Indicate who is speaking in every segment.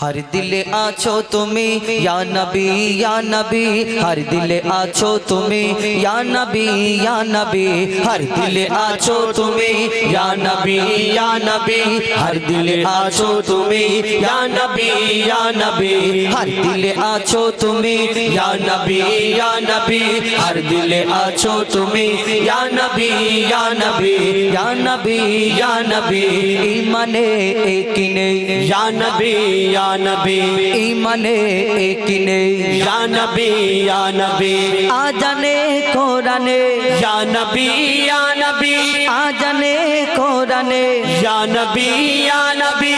Speaker 1: हर दिले आछो तुम्हें, या नबी या नबी। हर दिले आछो तुम्हें, या नबी या नबी। हर दिले आछो तुम्हें, या नबी या नबी। हर दिले आछो तुम्हें, या नबी या नबी। हर दिले आछो तुम्हें, या नबी या नबी। हर दिले आछो तुम्हें, या नबी या नबी। या नबी या नबी। मने एक नहीं,
Speaker 2: या नबी, या আনবে
Speaker 1: ইমানে
Speaker 2: একিনে জানবে আনবে
Speaker 1: আজানে কোরআনে।
Speaker 2: জানবি আনবি
Speaker 1: আজানে কোরআনে।
Speaker 2: জানবি আনবি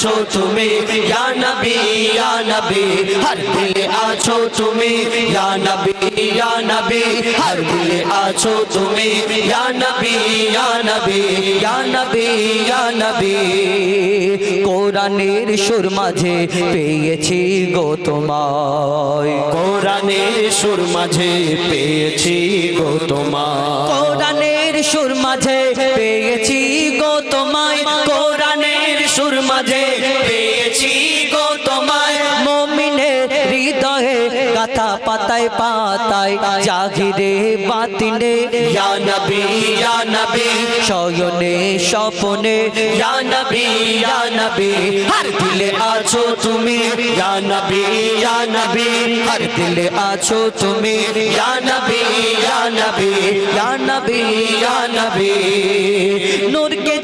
Speaker 2: আছো তুমি নবী হর দিলে আছো তুমি নবী হর দিলে আছো
Speaker 1: তুমি নবী নবী নবী। কোরআনের সুর মাঝে পেয়েছি গো তোমায়।
Speaker 2: কোরআনের সুর মাঝে পেয়েছি গো তোমায়।
Speaker 1: কোরআনের সুর মাঝে পেয়েছি গো তোমায়।
Speaker 2: সুর মাঝে পেয়েছি গো তোমায়।
Speaker 1: মমিনের হৃদয়ে গাথা পাতায় পাতায় জাগিরে বাতিনে।
Speaker 2: ইয়া নবী ইয়া নবী
Speaker 1: শয়নে স্বপনে।
Speaker 2: ইয়া নবী ইয়া নবী হর দিলে আছো তুমি। ইয়া নবী ইয়া নবী হর দিলে আছো তুমি। ইয়া নবী ইয়া নবী ইয়া নবী ইয়া নবী।
Speaker 1: নূরকে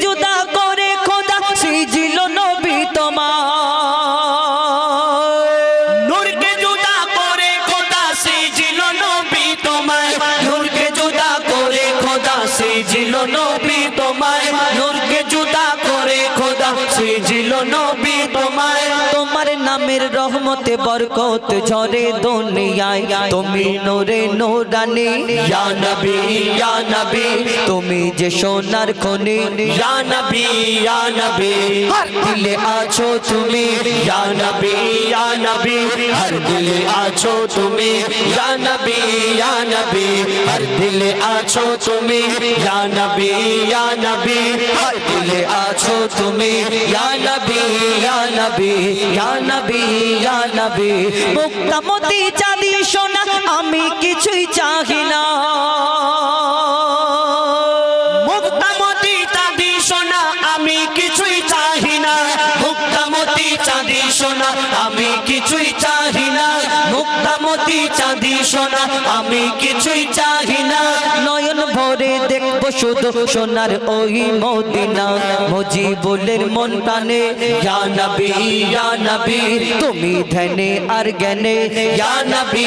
Speaker 1: রহমতে বরকত ঝরে দুনিয়ায়। তুমি নোরে নোরানি।
Speaker 2: ইয়া নবী ইয়া নবী।
Speaker 1: তুমি যে সোনার খনি।
Speaker 2: ইয়া নবী ইয়া নবী। হর দিলে আছো তুমি। ইয়া নবী ইয়া নবী। হর দিলে আছো তুমি। ইয়া নবী ইয়া নবী। হর দিলে আছো তুমি। ইয়া নবী ইয়া নবী। হর দিলে আছো তুমি। ইয়া নবী ইয়া নবী।
Speaker 1: ইয়া নবী। ইয়া নবী মুক্তামতি চাঁদি সোনা আমি কিছুই চাহি না।
Speaker 2: মুক্তামতি চাঁদি সোনা, আমি কিছুই চাহি না।
Speaker 1: নয়ন ভরে দেখব শুধু সোনার ওই মদিনা। মজিবুলের মন টানে,
Speaker 2: ইয়া নবী
Speaker 1: তুমি ধ্যানে আর জ্ঞানে।
Speaker 2: ইয়া নবী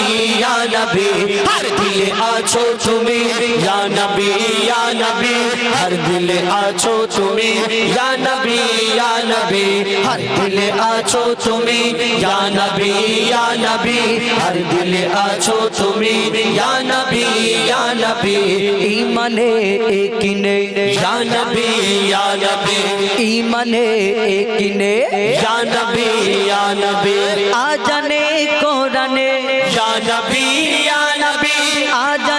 Speaker 2: হর দিলে আছো তুমি। ইয়া নবী, হর দিলে আছো তুমি ইয়া নবী ইয়া নবী হর দিলে আছো তুমি ইয়া নবী ইয়া নবী হর দিলে আছো তুমি ইয়া নবী ইয়া নবী
Speaker 1: ইমানে একিনে
Speaker 2: ইয়া নবী ইয়া নবী
Speaker 1: ইমানে একিনে
Speaker 2: ইয়া নবী ইয়া নবী
Speaker 1: আজানে কোরআনে
Speaker 2: ইয়া নবী ইয়া নবী
Speaker 1: আজানে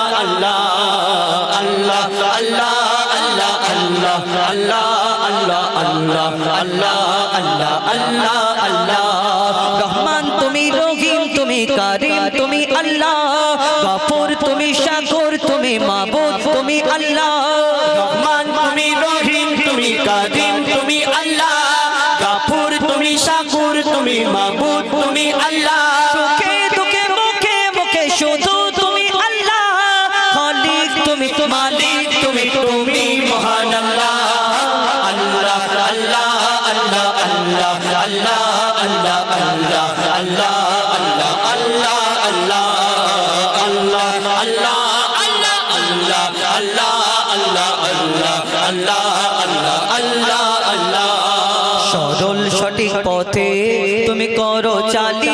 Speaker 2: তুমি
Speaker 1: রহিম, তুমি কারিম, তুমি আল্লাহ। গফুর, তুমি মাবুদ, তুমি আল্লাহ।
Speaker 2: রহমান, তুমি রহিম, তুমি কাদিম আল্লাহ আল্লাহ
Speaker 1: আল্লাহ
Speaker 2: আল্লাহ আল্লাহ আল্লাহ আল্লাহ
Speaker 1: সরল সঠিক পথে তুমি করো
Speaker 2: চালি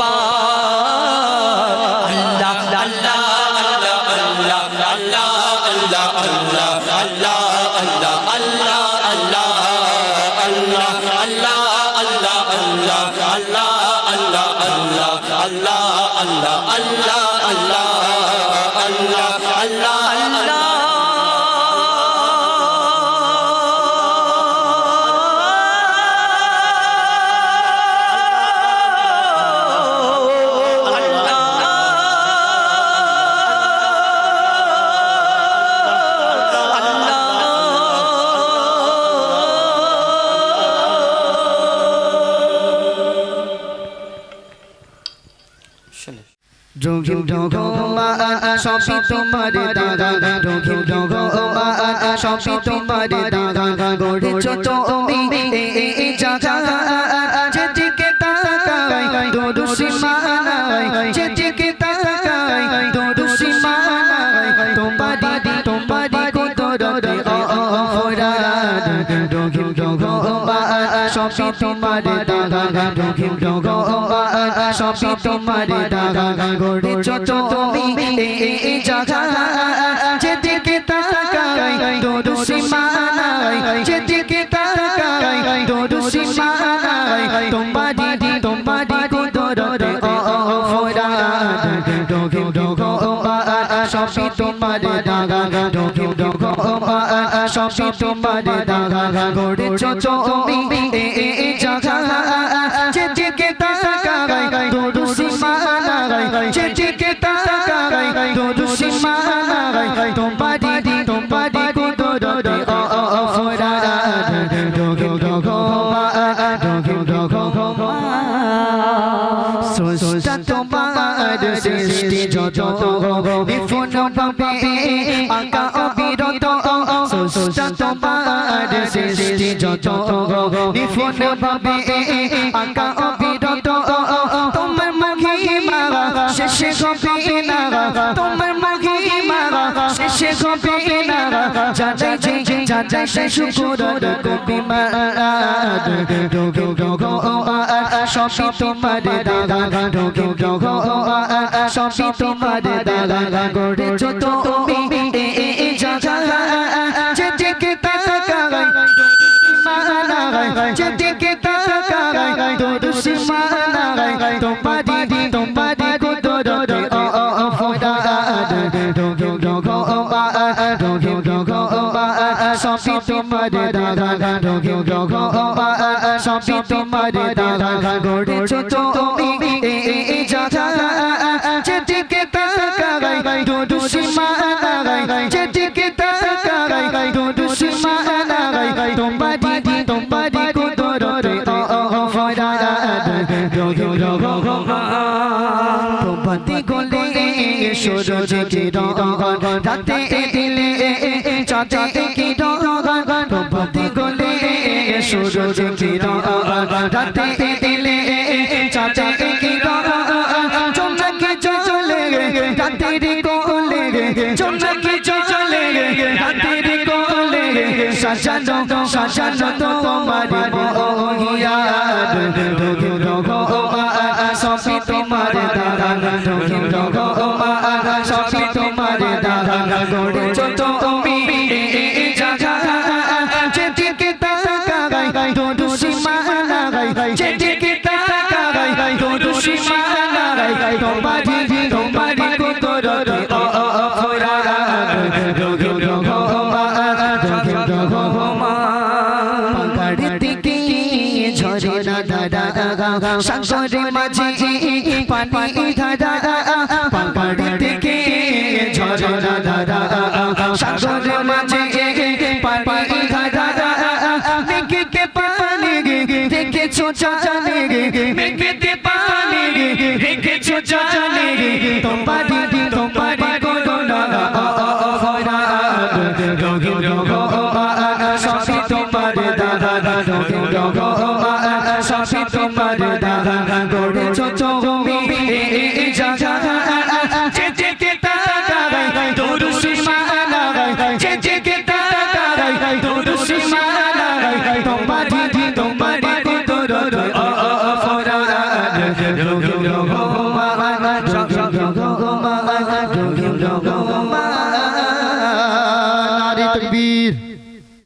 Speaker 1: পাও
Speaker 3: রোগিম ডগমা সবই তোমার দাগা রোগিম ডগমা সবই তোমার দাগা গড়েছ তুমি এই জাগা সবই তোমার দাগা রোগিম সবই তোমার দাগা গড়েছ তুমি এই জাগা যেদিকে তাকাই দোদু সীমানাই যেদিকে তাকাই দোদু সীমানাই তোমারি তোমারি কুদরতে অফরাদ রোগিম ডগমা সবই তোমার দাগা ঢোকি ঢোকো সবই তোমার দাগা গড়েছ তুমি এই জাগা চেচেকে তাকাই দুদু সীমা লাগাই চেচেকে তাকাই দুদু সীমা লাগাই তোমারি তোমারি কুদরতে ও ও ও ফোরা ঢোকি ঢোকো ঢোকি ঢোকো সোস্তা তোমার সৃষ্টি যত বিপুল ভাবে আকা অবিরত সুস্তা তোমার সৃষ্টি যত বিপুল ভাবে আকা অবিরত তোমার মহিমা শেষে হবে না? তোমার মহিমা শেষে হবে না? জানাই যে হাজার কবি মার ডোগে ডোগো সবই তোমার দাদা। ডোগে ডোগো সবই তোমার দাদা। গড়েছ তুমি এ জাগা। যেদিকে তাকাই মানাই যেদিকে তাকাই তোর সীমানাই তোমারি তোমারি তোমার দাদা ডোগে ডোগো সবই তোমার দাদা গড়েছ তুমি এ এ জাগা যেদিকে তাকাই তোর সীমানাই যেদিকে তাকাই সীমানাই তোমারি তোমারি সূরজ কিরণ রাতে দিলে চাঁদে কিরণ তোমাতে গলে সূরজ কিরণ রাতে দিলে চাঁদে কিরণ চমকে চলে রাতের কোলে চমকে চলে সাজানো সাজানো তোমার বহিয়া ডোগে ডোগো সবই তোমার দাদা ডোগে ডোগো সবই তোমার দাদা গড়েছ তুমি এই সাগরে মাঝি পানি ধারা পাহাড় থেকে ঝরে দাদা সাগরে চচ